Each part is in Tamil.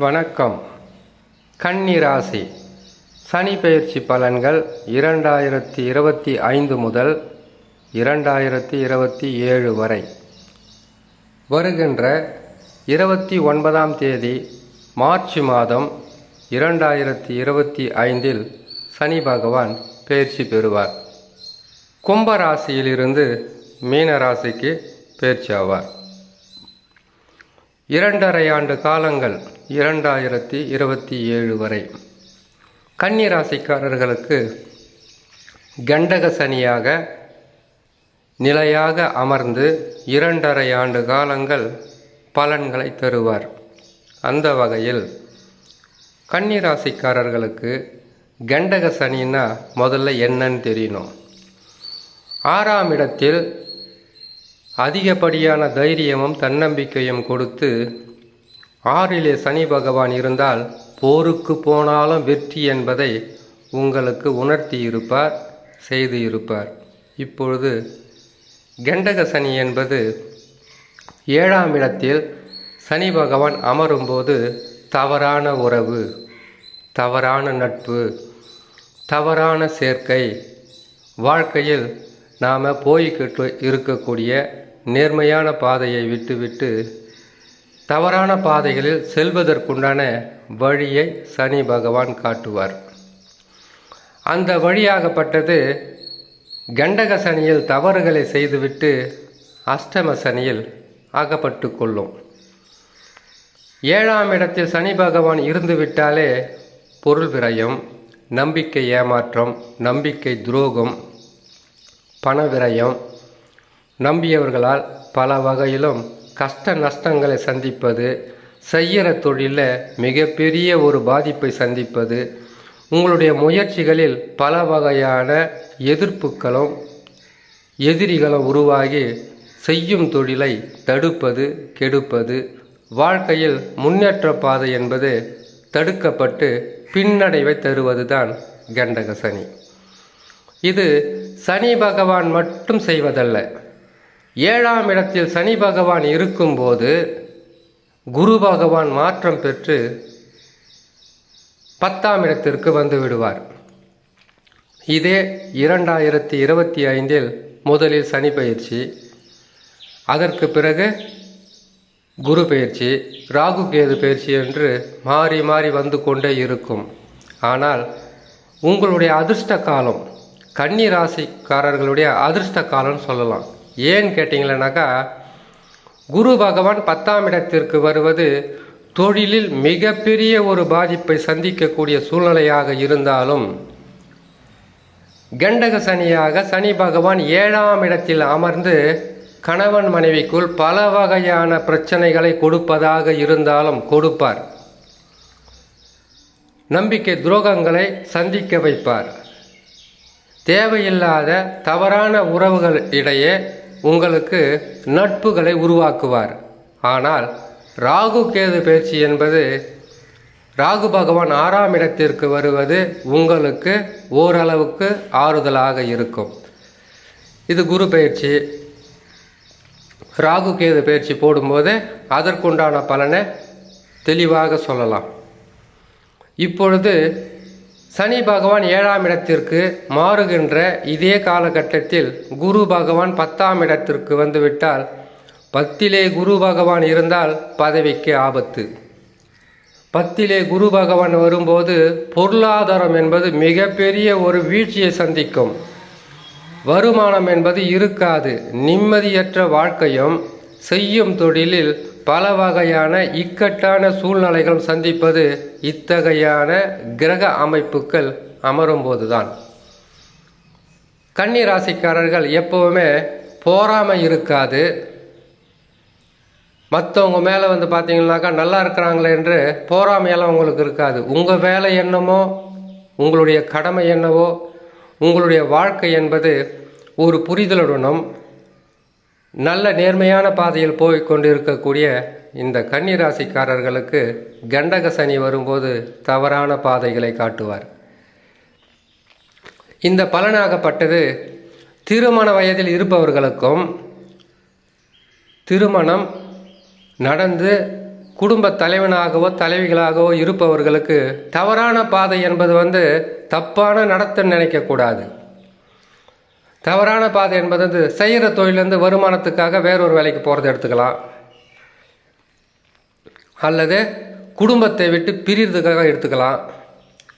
வணக்கம். கன்னிராசி. சனி பெயர்ச்சி பலன்கள் இரண்டாயிரத்தி இருபத்தி ஐந்து முதல் இரண்டாயிரத்தி இருபத்தி ஏழு வரை. வருகின்ற இருபத்தி ஒன்பதாம் தேதி மார்ச் மாதம் இரண்டாயிரத்தி இருபத்தி ஐந்தில் சனி பகவான் பெயர்ச்சி பெறுவார். கும்பராசியிலிருந்து மீனராசிக்கு பயிற்சி பெயர்ச்சி ஆவார். இரண்டரை ஆண்டு காலங்கள் இரண்டாயிரத்தி இருபத்தி ஏழு வரை. கன்னிராசிக்காரர்களுக்கு கண்டக சனியாக நிலையாக அமர்ந்து இரண்டரை ஆண்டு காலங்கள் பலன்களை தருவார். அந்த வகையில் கன்னி ராசிக்காரர்களுக்கு கண்டக சனின்னா முதல்ல என்னன்னு தெரியணும். ஆறாம் இடத்தில் அதிகப்படியான தைரியமும் தன்னம்பிக்கையும் கொடுத்து ஆறிலே சனி பகவான் இருந்தால் போருக்கு போனாலும் வெற்றி என்பதை உங்களுக்கு உணர்த்தி இருப்பார் செய்து இருப்பார் இப்பொழுது கண்டக சனி என்பது ஏழாம் இடத்தில் சனி பகவான் அமரும்போது தவறான உறவு தவறான நட்பு தவறான சேர்க்கை வாழ்க்கையில் நாம் போய்கிட்டு இருக்கக்கூடிய நேர்மையான பாதையை விட்டுவிட்டு தவறான பாதைகளில் செல்வதற்குண்டான வழியை சனி பகவான் காட்டுவார். அந்த வழியாகப்பட்டது கண்டக சனியில் தவறுகளை செய்துவிட்டு அஷ்டம சனியில் அகப்பட்டு கொள்ளும். ஏழாம் இடத்தில் சனி பகவான் இருந்துவிட்டாலே பொருள் விரயம் நம்பிக்கை ஏமாற்றம் நம்பிக்கை துரோகம் பண விரயம் நம்பியவர்களால் பல வகையிலும் கஷ்ட நஷ்டங்களை சந்திப்பது செய்கிற தொழிலில் மிகப்பெரிய ஒரு பாதிப்பை சந்திப்பது உங்களுடைய முயற்சிகளில் பல வகையான எதிர்ப்புகளும் எதிரிகளும் உருவாகி செய்யும் தொழிலை தடுப்பது கெடுப்பது வாழ்க்கையில் முன்னேற்ற பாதை என்பது தடுக்கப்பட்டு பின்னடைவை தருவதுதான் கண்டக சனி. இது சனி பகவான் மட்டும் செய்வதல்ல. ஏழாம் இடத்தில் சனி பகவான் இருக்கும்போது குரு பகவான் மாற்றம் பெற்று பத்தாம் இடத்திற்கு வந்து விடுவார். இதே இரண்டாயிரத்தி இருபத்தி ஐந்தில் முதலில் சனி பயிற்சி அதற்கு பிறகு குரு பயிற்சி ராகு கேது பயிற்சி என்று மாறி மாறி வந்து கொண்டே இருக்கும். ஆனால் உங்களுடைய அதிர்ஷ்ட காலம் கன்னி ராசிக்காரர்களுடைய அதிர்ஷ்ட காலம்னு சொல்லலாம். ஏன்னு கேட்டிங்களேனாக்கா குரு பகவான் பத்தாம் இடத்திற்கு வருவது தொழிலில் மிகப்பெரிய ஒரு பாதிப்பை சந்திக்கக்கூடிய சூழ்நிலையாக இருந்தாலும் கண்டக சனியாக சனி பகவான் ஏழாம் இடத்தில் அமர்ந்து கணவன் மனைவிக்குள் பல வகையான பிரச்சனைகளை கொடுப்பதாக இருந்தாலும் கொடுப்பார். நம்பிக்கை துரோகங்களை சந்திக்க வைப்பார். தேவையில்லாத தவறான உறவுகள் இடையே உங்களுக்கு நட்புகளை உருவாக்குவார். ஆனால் ராகு கேது பயிற்சி என்பது ராகு பகவான் ஆறாம் இடத்திற்கு வருவது உங்களுக்கு ஓரளவுக்கு ஆறுதலாக இருக்கும். இது குரு பயிற்சி. ராகு கேது பயிற்சி போடும்போது அதற்குண்டான பலனை தெளிவாக சொல்லலாம். இப்பொழுது சனி பகவான் ஏழாம் இடத்திற்கு மாறுகின்ற இதே காலகட்டத்தில் குரு பகவான் பத்தாம் இடத்திற்கு வந்துவிட்டால் பத்திலே குரு பகவான் இருந்தால் பதவிக்கு ஆபத்து. பத்திலே குரு பகவான் வரும்போது பொருளாதாரம் என்பது மிகப்பெரிய ஒரு வீழ்ச்சியை சந்திக்கும். வருமானம் என்பது இருக்காது. நிம்மதியற்ற வாழ்க்கையும் செய்யும் தொழிலில் பல வகையான இக்கட்டான சூழ்நிலைகள் சந்திப்பது இத்தகையான கிரக அமைப்புகள் அமரும்போதுதான் கன்னி ராசிக்காரர்கள் எப்பவுமே போராமை இருக்காது. மற்றவங்க மேலே வந்து பார்த்தீங்கன்னாக்கா நல்லா இருக்கிறாங்களே என்று போராமையெல்லாம் உங்களுக்கு இருக்காது. உங்கள் வேலை என்னமோ உங்களுடைய கடமை என்னவோ உங்களுடைய வாழ்க்கை என்பது ஒரு புரிதலுடனும் நல்ல நேர்மையான பாதையில் போய் கொண்டிருக்கக்கூடிய இந்த கன்னி ராசிக்காரர்களுக்கு கண்டக சனி வரும்போது தவறான பாதைகளை காட்டுவார். இந்த பலனாகப்பட்டது திருமண வயதில் இருப்பவர்களுக்கும் திருமணம் நடந்து குடும்ப தலைவனாகவோ தலைவிகளாகவோ இருப்பவர்களுக்கு தவறான பாதை என்பது வந்து தப்பான நடத்த நினைக்கக்கூடாது. தவறான பாதை என்பது வந்து செய்கிற தொழிலேருந்து வருமானத்துக்காக வேறொரு வேலைக்கு போகிறத எடுத்துக்கலாம். அல்லது குடும்பத்தை விட்டு பிரிகிறதுக்காக எடுத்துக்கலாம்.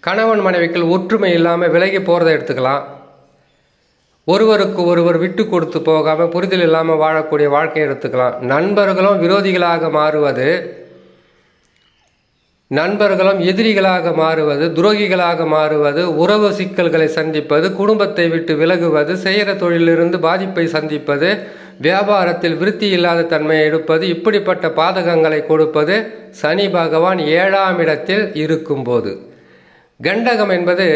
கணவன் மனைவிக்குள் ஒற்றுமை இல்லாமல் விலகி போகிறத எடுத்துக்கலாம். ஒருவருக்கு ஒருவர் விட்டு கொடுத்து போகாமல் புரிதல் இல்லாமல் வாழக்கூடிய வாழ்க்கையை எடுத்துக்கலாம். நண்பர்களும் விரோதிகளாக மாறுவது நண்பர்களும் எதிரிகளாக மாறுவது துரோகிகளாக மாறுவது உறவு சிக்கல்களை சந்திப்பது குடும்பத்தை விட்டு விலகுவது செய்கிற தொழிலிருந்து பாதிப்பை சந்திப்பது வியாபாரத்தில் விருத்தி இல்லாத தன்மையை எடுப்பது இப்படிப்பட்ட பாதகங்களை கொடுப்பது சனி பகவான் ஏழாம் இடத்தில் இருக்கும்போது. கண்டகம் என்பது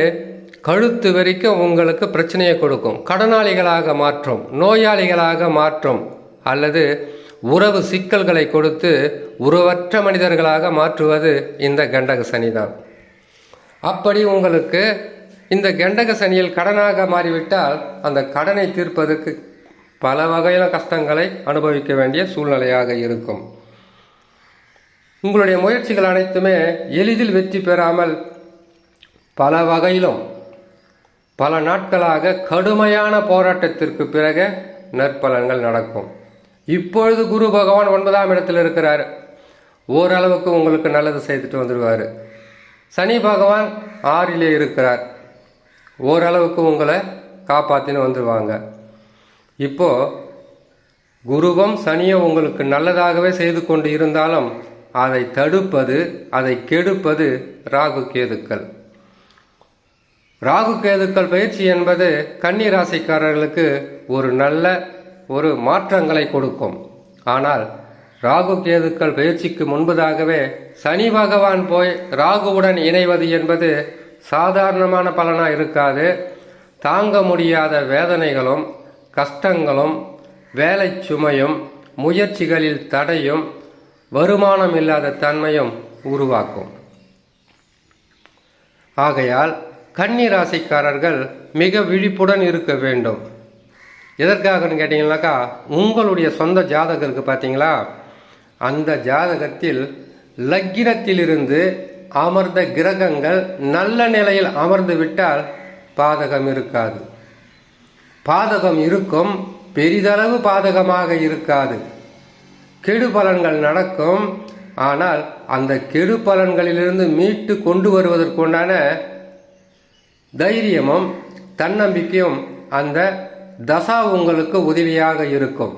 கழுத்து வரைக்கும் உங்களுக்கு பிரச்சனையை கொடுக்கும். கடனாளிகளாக மாற்றும் நோயாளிகளாக மாற்றும் அல்லது உறவு சிக்கல்களை கொடுத்து உறவற்ற மனிதர்களாக மாற்றுவது இந்த கண்டக சனிதான். அப்படி உங்களுக்கு இந்த கண்டக சனியில் கடனாக மாறிவிட்டால் அந்த கடனை தீர்ப்பதற்கு பல வகையிலும் கஷ்டங்களை அனுபவிக்க வேண்டிய சூழ்நிலையாக இருக்கும். உங்களுடைய முயற்சிகள் அனைத்துமே எளிதில் வெற்றி பெறாமல் பல வகையிலும் பல நாட்களாக கடுமையான போராட்டத்திற்கு பிறகு நற்பலன்கள் நடக்கும். இப்பொழுது குரு பகவான் ஒன்பதாம் இடத்தில் இருக்கிறார். ஓரளவுக்கு உங்களுக்கு நல்லது செய்துட்டு வந்துடுவார் சனி பகவான் ஆறிலே இருக்கிறார். ஓரளவுக்கு உங்களை காப்பாற்றின்னு வந்துடுவாங்க இப்போ குருவும் சனியும் உங்களுக்கு நல்லதாகவே செய்து கொண்டு இருந்தாலும் அதை தடுப்பது அதை கெடுப்பது ராகு கேதுக்கள். ராகு கேதுக்கள் பயிற்சி என்பது கன்னி ராசிக்காரர்களுக்கு ஒரு நல்ல ஒரு மாற்றங்களை கொடுக்கும். ஆனால் ராகு கேதுக்கள் பயிற்சிக்கு முன்பதாகவே சனி பகவான் போய் ராகுவுடன் இணைவது என்பது சாதாரணமான பலனாக இருக்காது. தாங்க முடியாத வேதனைகளும் கஷ்டங்களும் வேலை சுமையும் முயற்சிகளில் தடையும் வருமானம் இல்லாத தன்மையும் உருவாக்கும். ஆகையால் கன்னி ராசிக்காரர்கள் மிக விழிப்புடன் இருக்க வேண்டும். எதற்காகன்னு கேட்டிங்கனாக்கா உங்களுடைய சொந்த ஜாதகம் இருக்குது பார்த்தீங்களா? அந்த ஜாதகத்தில் லக்கினத்திலிருந்து அமர்ந்த கிரகங்கள் நல்ல நிலையில் அமர்ந்து விட்டால் பாதகம் இருக்காது. பாதகம் இருக்கும் பெரிதளவு பாதகமாக இருக்காது. கெடு பலன்கள் நடக்கும். ஆனால் அந்த கெடு பலன்களிலிருந்து மீட்டு கொண்டு வருவதற்குண்டான தைரியமும் தன்னம்பிக்கையும் அந்த தசா உங்களுக்கு உதவியாக இருக்கும்.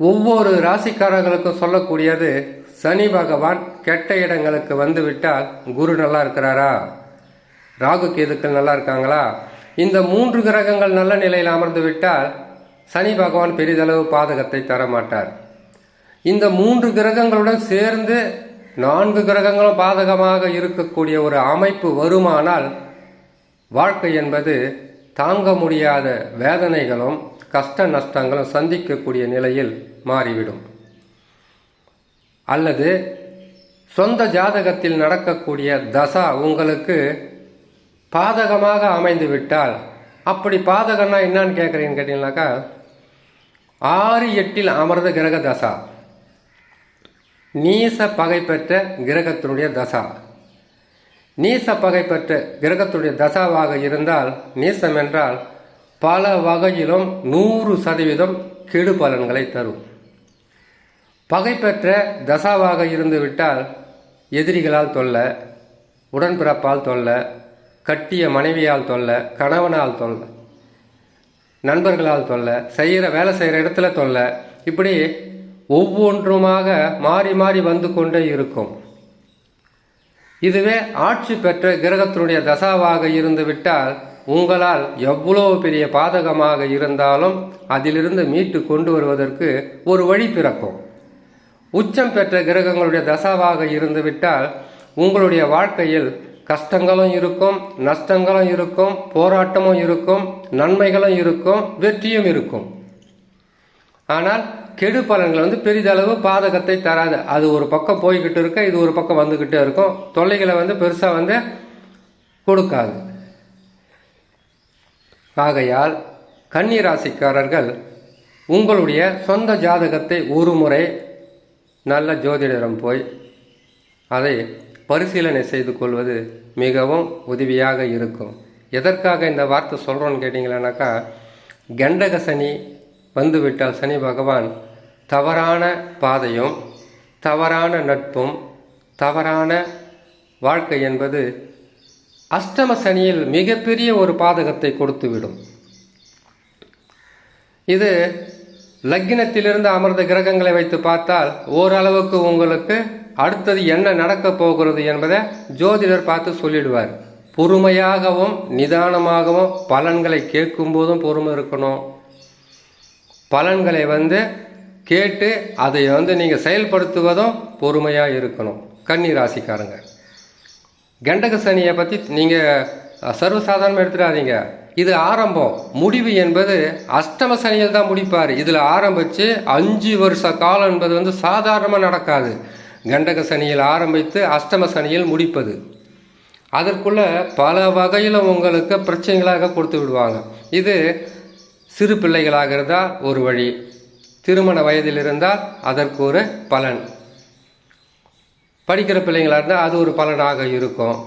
ஒவ்வொரு ராசிக்காரர்களுக்கும் சொல்லக்கூடியது சனி பகவான் கெட்ட இடங்களுக்கு வந்துவிட்டால் குரு நல்லா இருக்கிறாரா? ராகு கேதுக்கள் நல்லா இருக்காங்களா? இந்த மூன்று கிரகங்கள் நல்ல நிலையில் அமர்ந்து விட்டால் சனி பகவான் பெரிதளவு பாதகத்தை தர மாட்டார் இந்த மூன்று கிரகங்களுடன் சேர்ந்து நான்கு கிரகங்களும் பாதகமாக இருக்கக்கூடிய ஒரு அமைப்பு வருமானால் வாழ்க்கை என்பது தாங்க முடியாத வேதனைகளும் கஷ்ட நஷ்டங்களும் சந்திக்கக்கூடிய நிலையில் மாறிவிடும். அல்லது சொந்த ஜாதகத்தில் நடக்கக்கூடிய தசா உங்களுக்கு பாதகமாக அமைந்து விட்டால் அப்படி பாதகம்னா என்னன்னு கேட்குறீங்கன்னு கேட்டீங்கன்னாக்கா ஆறு எட்டில் அமர்ந்த கிரக தசா. நீச பகை பெற்ற கிரகத்தினுடைய தசா. நீச பகை பெற்ற கிரகத்துடைய தசாவாக இருந்தால் நீசம் என்றால் பல வகையிலும் நூறு சதவீதம் கெடு பலன்களை தரும். பகை பெற்ற தசாவாக இருந்து விட்டால் எதிரிகளால் தொல்ல உடன்பிறப்பால் தொல்ல கட்டிய மனைவியால் தொல்ல கணவனால் தொல்ல நண்பர்களால் தொல்லை செய்கிற வேலை செய்கிற இடத்துல தொல்லை இப்படி ஒவ்வொன்றுமாக மாறி மாறி வந்து கொண்டே இருக்கும். இதுவே ஆட்சி பெற்ற கிரகத்தினுடைய தசாவாக இருந்து விட்டால் உங்களால் எவ்வளவு பெரிய பாதகமாக இருந்தாலும் அதிலிருந்து மீட்டு கொண்டு வருவதற்கு ஒரு வழி பிறக்கும். உச்சம் பெற்ற கிரகங்களுடைய தசாவாக இருந்துவிட்டால் உங்களுடைய வாழ்க்கையில் கஷ்டங்களும் இருக்கும் நஷ்டங்களும் இருக்கும் போராட்டமும் இருக்கும் நன்மைகளும் இருக்கும் வெற்றியும் இருக்கும். ஆனால் கெடு பலன்கள் வந்து பெரிதளவு பாதகத்தை தராது. அது ஒரு பக்கம் போய்கிட்டு இருக்க இது ஒரு பக்கம் வந்துக்கிட்டே இருக்கும். தொல்லைகளை வந்து பெருசாக வந்து கொடுக்காது. ஆகையால் கன்னிராசிக்காரர்கள் உங்களுடைய சொந்த ஜாதகத்தை ஒரு முறை நல்ல ஜோதிடரம் போய் அதை பரிசீலனை செய்து கொள்வது மிகவும் உதவியாக இருக்கும். எதற்காக இந்த வார்த்தை சொல்கிறோன்னு கேட்டிங்களேனாக்கா கண்டக சனி வந்துவிட்டால் சனி பகவான் தவறான பாதையும் தவறான நட்பும் தவறான வாழ்க்கை என்பது அஷ்டம சனியில் மிகப்பெரிய ஒரு பாதகத்தை கொடுத்துவிடும். இது லக்கினத்திலிருந்து அமர்ந்த கிரகங்களை வைத்து பார்த்தால் ஓரளவுக்கு உங்களுக்கு அடுத்தது என்ன நடக்கப் போகிறது என்பதை ஜோதிடர் பார்த்து சொல்லிடுவார். பொறுமையாகவும் நிதானமாகவும் பலன்களை கேட்கும் போதும் பொறுமை இருக்கணும். பலன்களை வந்து கேட்டு அதை வந்து நீங்கள் செயல்படுத்துவதும் பொறுமையாக இருக்கணும். கன்னி ராசிக்காரங்க கண்டக சனியை பற்றி நீங்கள் சர்வசாதாரணம் எடுத்துடாதீங்க. இது ஆரம்பம். முடிவு என்பது அஷ்டம சனியில் தான் முடிப்பார். இதில் ஆரம்பித்து அஞ்சு வருஷ காலம் என்பது வந்து சாதாரணமாக நடக்காது. கண்டக சனியில் ஆரம்பித்து அஷ்டம சனியில் முடிப்பது. அதற்குள்ளே பல வகையில் உங்களுக்கு பிரச்சனைகளாக கொடுத்து விடுவாங்க. இது சிறு பிள்ளைகளாக இருந்தால் ஒரு வழி. திருமண வயதில் இருந்தால் அதற்கு ஒரு பலன். படிக்கிற பிள்ளைங்களாக இருந்தால் அது ஒரு பலனாக இருக்கும்.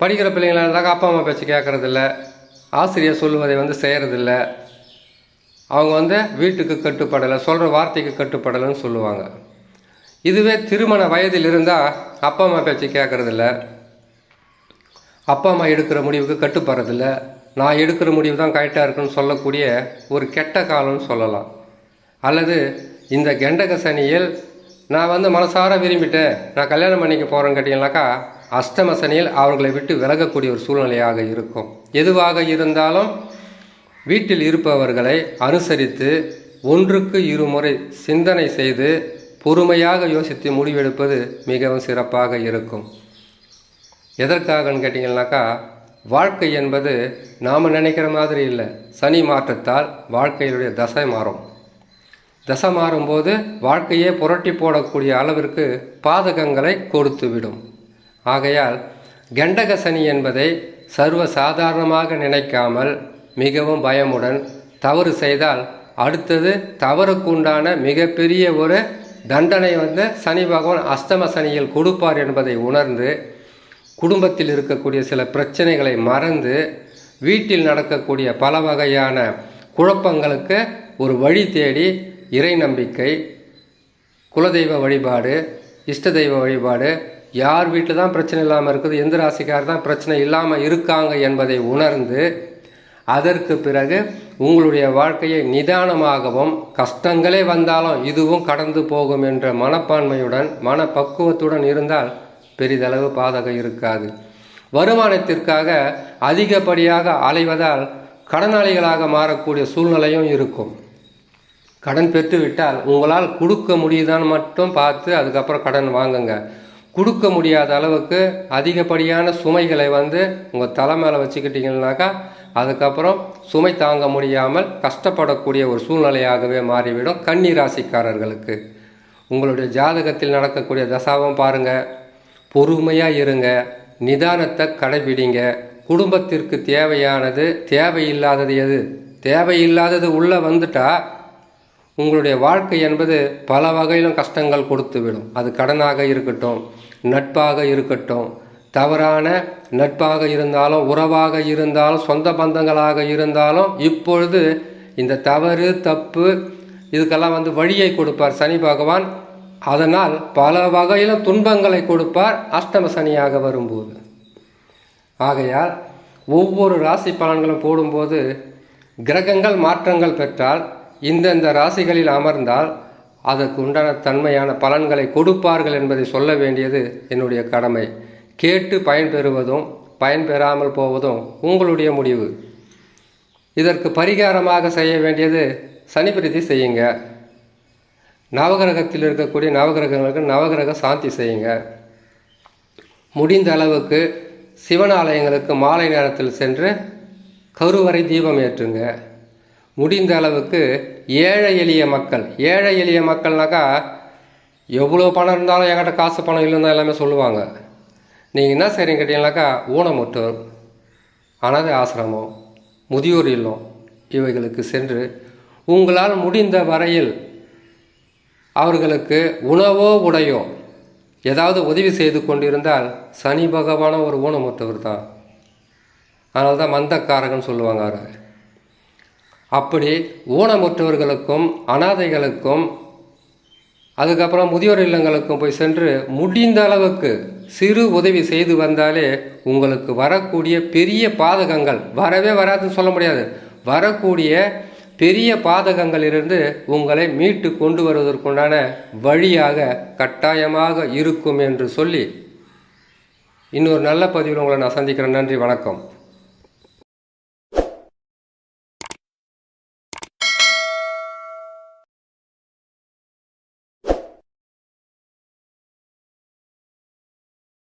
படிக்கிற பிள்ளைங்களாக இருந்தால் அப்பா அம்மா பேச்சு கேட்குறதில்ல ஆசிரியர் சொல்லுவதை வந்து செய்கிறதில்ல அவங்க வந்து வீட்டுக்கு கட்டுப்படலை சொல்கிற வார்த்தைக்கு கட்டுப்படலைன்னு சொல்லுவாங்க. இதுவே திருமண வயதில் இருந்தால் அப்பா அம்மா பேச்சு கேட்குறதில்ல அப்பா அம்மா எடுக்கிற முடிவுக்கு கட்டுப்படுறதில்ல. நான் எடுக்கிற முடிவு தான் கரெக்டாக இருக்குன்னு சொல்லக்கூடிய ஒரு கெட்ட காலம்னு சொல்லலாம். அல்லது இந்த கெண்டக சனியில் நான் வந்து மனசார விரும்பிட்டேன். நான் கல்யாணம் பண்ணிக்க போகிறேன்னு கேட்டிங்கனாக்கா அஷ்டம சனியில் அவர்களை விட்டு விலகக்கூடிய ஒரு சூழ்நிலையாக இருக்கும். எதுவாக இருந்தாலும் வீட்டில் இருப்பவர்களை அனுசரித்து ஒன்றுக்கு இருமுறை சிந்தனை செய்து பொறுமையாக யோசித்து முடிவெடுப்பது மிகவும் சிறப்பாக இருக்கும். எதற்காகன்னு கேட்டிங்கன்னாக்கா வாழ்க்கை என்பது நாம் நினைக்கிற மாதிரி இல்லை. சனி மாற்றத்தால் வாழ்க்கையினுடைய தசை மாறும். தசை மாறும்போது வாழ்க்கையே புரட்டி போடக்கூடிய அளவிற்கு பாதகங்களை கொடுத்து விடும் ஆகையால் கண்டக சனி என்பதை சர்வ சாதாரணமாக நினைக்காமல் மிகவும் பயமுடன் தவறு செய்தால் அடுத்தது தவறுக்குண்டான மிகப்பெரிய ஒரு தண்டனை வந்து சனி பகவான் அஷ்டம சனியில் கொடுப்பார் என்பதை உணர்ந்து குடும்பத்தில் இருக்கக்கூடிய சில பிரச்சனைகளை மறந்து வீட்டில் நடக்கக்கூடிய பல வகையான குழப்பங்களுக்கு ஒரு வழி தேடி இறை நம்பிக்கை குலதெய்வ வழிபாடு இஷ்ட தெய்வ வழிபாடு யார் வீட்டில் தான் பிரச்சனை இல்லாமல் இருக்குது எந்த ராசிக்கார் தான் பிரச்சனை இல்லாமல் இருக்காங்க என்பதை உணர்ந்து அதற்கு பிறகு உங்களுடைய வாழ்க்கையை நிதானமாகவும் கஷ்டங்களே வந்தாலும் இதுவும் கடந்து போகும் என்ற மனப்பான்மையுடன் மனப்பக்குவத்துடன் இருந்தால் பெரிதளவு பாதகம் இருக்காது. வருமானத்திற்காக அதிகப்படியாக அலைவதால் கடனாளிகளாக மாறக்கூடிய சூழ்நிலையும் இருக்கும். கடன் பெற்றுவிட்டால் உங்களால் கொடுக்க முடியுதான்னு மட்டும் பார்த்து அதுக்கப்புறம் கடன் வாங்குங்க. கொடுக்க முடியாத அளவுக்கு அதிகப்படியான சுமைகளை வந்து உங்கள் தலை மேலே வச்சுக்கிட்டீங்கன்னாக்கா அதுக்கப்புறம் சுமை தாங்க முடியாமல் கஷ்டப்படக்கூடிய ஒரு சூழ்நிலையாகவே மாறிவிடும் கன்னி ராசிக்காரர்களுக்கு உங்களுடைய ஜாதகத்தில் நடக்கக்கூடிய தசாவும் பாருங்கள் பொறுமையாக இருங்க. நிதானத்தை கடைபிடிங்க. குடும்பத்திற்கு தேவையானது தேவையில்லாதது எது? தேவையில்லாதது உள்ளே வந்துட்டா உங்களுடைய வாழ்க்கை என்பது பல வகையிலும் கஷ்டங்கள் கொடுத்து விடும் அது கடனாக இருக்கட்டும் நட்பாக இருக்கட்டும். தவறான நட்பாக இருந்தாலும் உறவாக இருந்தாலும் சொந்த பந்தங்களாக இருந்தாலும் இப்பொழுது இந்த தவறு தப்பு இதுக்கெல்லாம் வந்து வழியை கொடுப்பார் சனி பகவான். அதனால் பல வகையிலும் துன்பங்களை கொடுப்பார் அஷ்டம சனியாக வரும்போது. ஆகையால் ஒவ்வொரு ராசி பலன்களும் போடும்போது கிரகங்கள் மாற்றங்கள் பெற்றால் இந்தந்த ராசிகளில் அமர்ந்தால் அதற்கு உண்டான தன்மையான பலன்களை கொடுப்பார்கள் என்பதை சொல்ல வேண்டியது என்னுடைய கடமை. கேட்டு பயன்பெறுவதும் பயன்பெறாமல் போவதும் உங்களுடைய முடிவு. இதற்கு பரிகாரமாக செய்ய வேண்டியது சனிப்பிரதி செய்யுங்க. நவகிரகத்தில் இருக்கக்கூடிய நவகிரகங்களுக்கு நவகிரக சாந்தி செய்யுங்க. முடிந்த அளவுக்கு சிவன் ஆலயங்களுக்கு மாலை நேரத்தில் சென்று கருவறை தீபம் ஏற்றுங்க. முடிந்த அளவுக்கு ஏழை எளிய மக்கள் ஏழை எளிய மக்கள்னாக்கா எவ்வளோ பணம் இருந்தாலும் என்கிட்ட காசு பணம் இல்லைன்னு எல்லாமே சொல்லுவாங்க. நீங்கள் என்ன செய்கிறீங்க கேட்டீங்கன்னாக்கா ஊனமுற்றோர் அனாதை ஆசிரமம் முதியோர் இல்லம் இவைகளுக்கு சென்று உங்களால் முடிந்த வரையில் அவர்களுக்கு உணவோ உடையோ ஏதாவது உதவி செய்து கொண்டிருந்தால் சனி பகவான ஒரு ஊனமுற்றவர் தான். அதனால தான் மந்தக்காரகன் சொல்லுவாங்க அவர். அப்படி ஊனமுற்றவர்களுக்கும் அனாதைகளுக்கும் அதுக்கப்புறம் முதியோர் இல்லங்களுக்கும் போய் சென்று முடிந்த அளவுக்கு சிறு உதவி செய்து வந்தாலே உங்களுக்கு வரக்கூடிய பெரிய பாதகங்கள் வரவே வராதுன்னு சொல்ல முடியாது. வரக்கூடிய பெரிய பாதகங்களிலிருந்து உங்களை மீட்டு கொண்டு வருவதற்குண்டான வழியாக கட்டாயமாக இருக்கும் என்று சொல்லி இன்னொரு நல்ல பதிவில் உங்களை நான் சந்திக்கிறேன். நன்றி வணக்கம்.